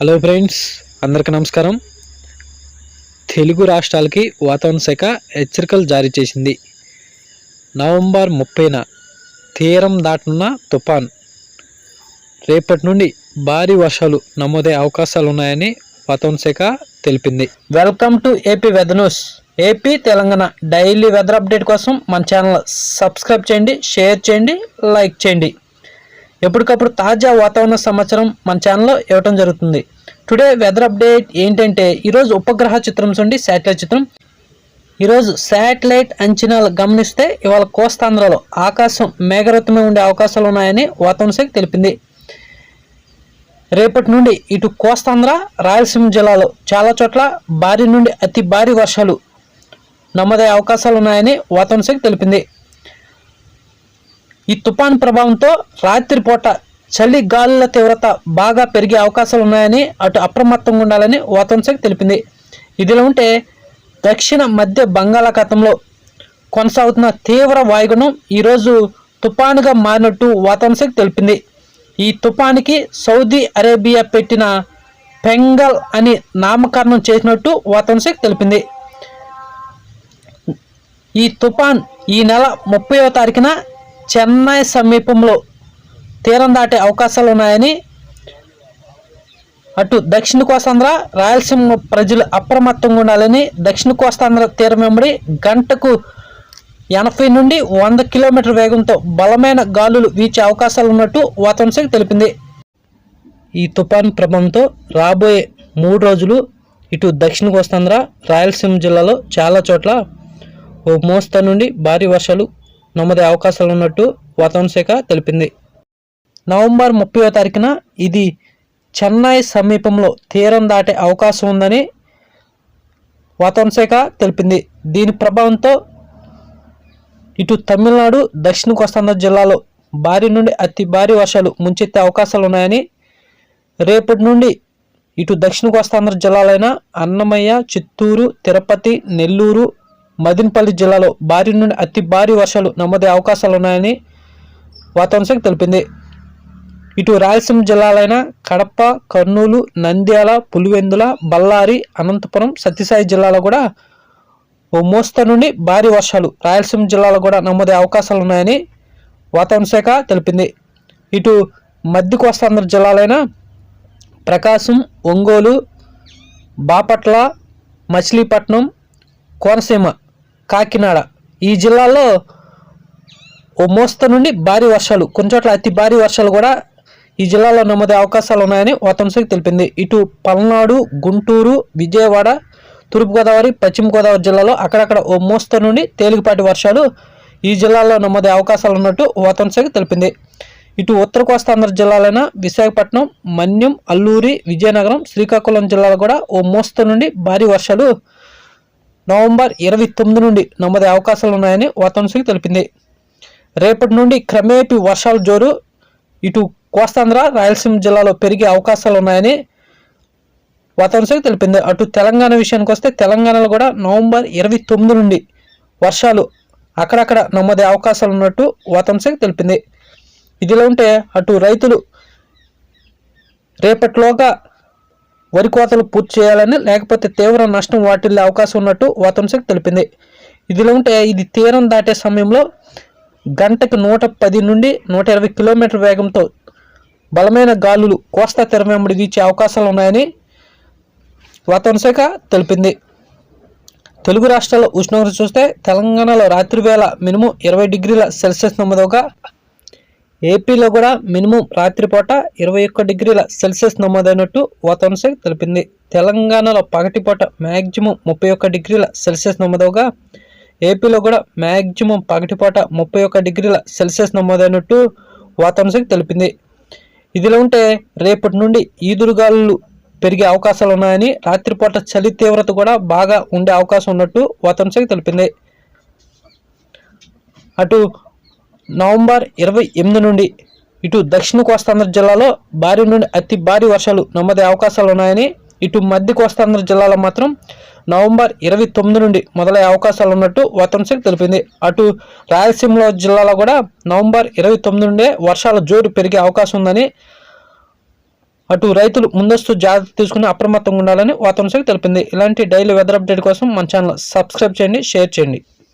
Hello friends అందరికీ నమస్కారం. తెలుగు రాష్ట్రాలకి వాతావరణ శాఖ హెచ్చరికలు జారీ చేసింది. నవంబర్ ముప్పైన తీరం దాటనున్న తుఫాన్. రేపటి నుండి భారీ వర్షాలు నమోదయ్యే అవకాశాలు ఉన్నాయని వాతావరణ శాఖ తెలిపింది. Welcome to AP weather news AP Telangana daily weather update కోసం మన ఛానల్ సబ్స్క్రైబ్ చేయండి షేర్ చేయండి లైక్ చేయండి. ఎప్పటికప్పుడు తాజా వాతావరణ సమాచారం మన ఛానల్లో ఇవ్వటం జరుగుతుంది. టుడే వెదర్ అప్డేట్ ఏంటంటే ఈరోజు ఉపగ్రహ చిత్రం నుండి శాటిలైట్ చిత్రం. ఈరోజు శాటిలైట్ అంచనాలు గమనిస్తే ఇవాళ కోస్తాంధ్రలో ఆకాశం మేఘరత్నమే ఉండే అవకాశాలు ఉన్నాయని వాతావరణ శాఖ తెలిపింది. రేపటి నుండి ఇటు కోస్తాంధ్ర రాయలసీమ జిల్లాలో చాలా చోట్ల భారీ నుండి అతి భారీ వర్షాలు నమోదయ్యే అవకాశాలు ఉన్నాయని వాతావరణ శాఖ తెలిపింది. ఈ తుఫాన్ ప్రభావంతో రాత్రిపూట చలి గాలుల తీవ్రత బాగా పెరిగే అవకాశాలు ఉన్నాయని అటు అప్రమత్తంగా ఉండాలని వాతావరణ శాఖ తెలిపింది. ఇదిలా ఉంటే దక్షిణ మధ్య బంగాళాఖాతంలో కొనసాగుతున్న తీవ్ర వాయుగుణం ఈరోజు తుఫానుగా మారినట్టు వాతావరణ శాఖ తెలిపింది. ఈ తుఫానికి సౌదీ అరేబియా పెట్టిన పెంగల్ అని నామకరణం చేసినట్టు వాతావరణ శాఖ తెలిపింది. ఈ తుఫాన్ ఈ నెల ముప్పైవ తారీఖున చెన్నై సమీపంలో తీరం దాటే అవకాశాలు ఉన్నాయని అటు దక్షిణ కోస్తాంధ్ర రాయలసీమ ప్రజలు అప్రమత్తంగా ఉండాలని దక్షిణ కోస్తాంధ్ర తీరం వెంబడి గంటకు ఎనభై నుండి వంద కిలోమీటర్ వేగంతో బలమైన గాలులు వీచే అవకాశాలు ఉన్నట్టు వాతావరణ శాఖ తెలిపింది. ఈ తుఫాను ప్రభావంతో రాబోయే మూడు రోజులు ఇటు దక్షిణ కోస్తాంధ్ర రాయలసీమ జిల్లాలో చాలా చోట్ల ఓ మోస్తా నుండి భారీ వర్షాలు నమోదే అవకాశాలు ఉన్నట్టు వాతావరణ శాఖ తెలిపింది. నవంబర్ ముప్పై తారీఖున ఇది చెన్నై సమీపంలో తీరం దాటే అవకాశం ఉందని వాతావరణ శాఖ తెలిపింది. దీని ప్రభావంతో ఇటు తమిళనాడు దక్షిణ కోస్తాంధ్ర జిల్లాలో భారీ నుండి అతి భారీ వర్షాలు ముంచెత్తే అవకాశాలు ఉన్నాయని రేపటి నుండి ఇటు దక్షిణ కోస్తాంధ్ర జిల్లాలైన అన్నమయ్య చిత్తూరు తిరుపతి నెల్లూరు మదినపల్లి జిల్లాలో భారీ నుండి అతి భారీ వర్షాలు నమోదే అవకాశాలు ఉన్నాయని వాతావరణ శాఖ తెలిపింది. ఇటు రాయలసీమ జిల్లాలైన కడప కర్నూలు నంద్యాల పులివెందుల బళ్ళారి అనంతపురం సత్యసాయి జిల్లాలో కూడా ఓ మోస్తా నుండి భారీ వర్షాలు రాయలసీమ జిల్లాలో కూడా నమోదే అవకాశాలు ఉన్నాయని వాతావరణ శాఖ తెలిపింది. ఇటు మధ్య కోస్తాంధ్ర జిల్లాలైన ప్రకాశం ఒంగోలు బాపట్ల మచిలీపట్నం కోనసీమ కాకినాడ. ఈ జిల్లాలో ఓ మోస్త నుండి భారీ వర్షాలు కొన్ని చోట్ల అతి భారీ వర్షాలు కూడా ఈ జిల్లాలో నమోదే అవకాశాలు ఉన్నాయని వాతావరణ తెలిపింది. ఇటు పల్నాడు గుంటూరు విజయవాడ తూర్పుగోదావరి పశ్చిమ గోదావరి జిల్లాలో అక్కడక్కడ ఓ మోస్త నుండి తేలికపాటి వర్షాలు ఈ జిల్లాలో నమోదే అవకాశాలు ఉన్నట్టు వాతావరణ తెలిపింది. ఇటు ఉత్తర కోస్తాంధ్ర జిల్లాలైన విశాఖపట్నం మన్యం అల్లూరి విజయనగరం శ్రీకాకుళం జిల్లాలో కూడా ఓ మోస్త నుండి భారీ వర్షాలు నవంబర్ ఇరవై తొమ్మిది నుండి నమోదయ్యే అవకాశాలు ఉన్నాయని వాతావరణ శాఖ తెలిపింది. రేపటి నుండి క్రమేపీ వర్షాలు జోరు ఇటు కోస్తాంధ్ర రాయలసీమ జిల్లాలో పెరిగే అవకాశాలు ఉన్నాయని వాతావరణ శాఖ తెలిపింది. అటు తెలంగాణ విషయానికి వస్తే తెలంగాణలో కూడా నవంబర్ ఇరవై తొమ్మిది నుండి వర్షాలు అక్కడక్కడ నమోదయ్యే అవకాశాలు ఉన్నట్టు వాతావరణ శాఖ తెలిపింది. ఇదిలా ఉంటే అటు రైతులు రేపటిలోగా వరి కోతలు పూర్తి చేయాలని లేకపోతే తీవ్ర నష్టం వాటిల్లే అవకాశం ఉన్నట్టు వాతావరణ శాఖ తెలిపింది. ఇదిలో ఉంటే ఇది తీరం దాటే సమయంలో గంటకు నూట పది నుండి నూట ఇరవై కిలోమీటర్ వేగంతో బలమైన గాలులు కోస్తా తీరం వెంబడి వీచే అవకాశాలు ఉన్నాయని వాతావరణ శాఖ తెలిపింది. తెలుగు రాష్ట్రాల ఉష్ణోగ్రత చూస్తే తెలంగాణలో రాత్రి వేళ మినిమం ఇరవై డిగ్రీల సెల్సియస్ నమోదవగా ఏపీలో కూడా మినిమం రాత్రిపూట ఇరవై ఒక్క డిగ్రీల సెల్సియస్ నమోదైనట్టు వాతావరణ శాఖ తెలిపింది. తెలంగాణలో పగటిపూట మ్యాక్సిమం ముప్పై ఒక్క డిగ్రీల సెల్సియస్ నమోదవగా ఏపీలో కూడా మ్యాక్సిమం పగటిపూట ముప్పై ఒక్క డిగ్రీల సెల్సియస్ నమోదైనట్టు వాతావరణ శాఖ తెలిపింది. ఇదిలో ఉంటే రేపటి నుండి ఈదురుగాలు పెరిగే అవకాశాలు ఉన్నాయని రాత్రిపూట చలి తీవ్రత కూడా బాగా ఉండే అవకాశం ఉన్నట్టు వాతావరణ శాఖ తెలిపింది. అటు నవంబర్ ఇరవై ఎనిమిది నుండి ఇటు దక్షిణ కోస్తాంధ్ర జిల్లాలో భారీ నుండి అతి భారీ వర్షాలు నమోదయ్యే అవకాశాలు ఉన్నాయని ఇటు మధ్య కోస్తాంధ్ర జిల్లాలో మాత్రం నవంబర్ ఇరవై తొమ్మిది నుండి మొదలయ్యే అవకాశాలు ఉన్నట్టు వాతావరణ శాఖ తెలిపింది. అటు రాయలసీమలో జిల్లాలో కూడా నవంబర్ ఇరవై తొమ్మిది నుండే వర్షాల జోరు పెరిగే అవకాశం ఉందని అటు రైతులు ముందస్తు జాగ్రత్త తీసుకుని అప్రమత్తంగా ఉండాలని వాతావరణ శాఖ తెలిపింది. ఇలాంటి డైలీ వెదర్ అప్డేట్ కోసం మన ఛానల్ సబ్స్క్రైబ్ చేయండి షేర్ చేయండి.